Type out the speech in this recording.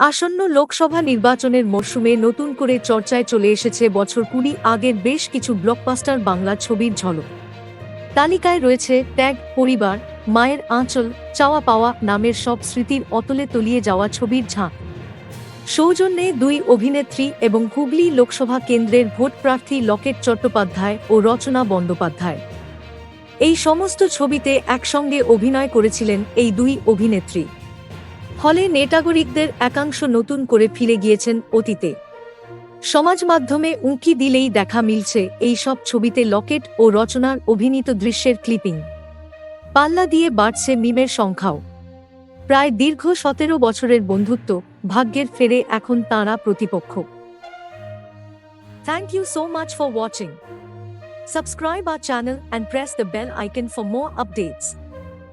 আসন্ন লোকসভা নির্বাচনের মরশুমে নতুন করে চর্চায় চলে এসেছে বছর কুড়ি আগের বেশ কিছু ব্লকবাস্টার বাংলা ছবির ঝলক। তালিকায় রয়েছে ত্যাগ, পরিবার, মায়ের আঁচল, চাওয়া পাওয়া নামের সব স্মৃতির অতলে তলিয়ে যাওয়া ছবির ঝাঁক। সৌজন্যে দুই অভিনেত্রী এবং হুগলি লোকসভা কেন্দ্রের ভোট প্রার্থী লকেট চট্টোপাধ্যায় ও রচনা বন্দ্যোপাধ্যায়। এই সমস্ত ছবিতে একসঙ্গে অভিনয় করেছিলেন এই দুই অভিনেত্রী। ফলে নেটাগরিকদের একাংশ নতুন করে ফিরে গিয়েছেন অতীতে। সমাজ মাধ্যমে উঁকি দিলেই দেখা মিলছে এই সব ছবিতে লকেট ও রচনার অভিনীত দৃশ্যের ক্লিপিং। পাল্লা দিয়ে বাড়ছে মিমের সংখ্যাও। প্রায় দীর্ঘ সতেরো বছরের বন্ধুত্ব, ভাগ্যের ফেরে এখন তাঁরা প্রতিপক্ষ। Thank you so much for watching Subscribe our channel and press the bell icon for more updates.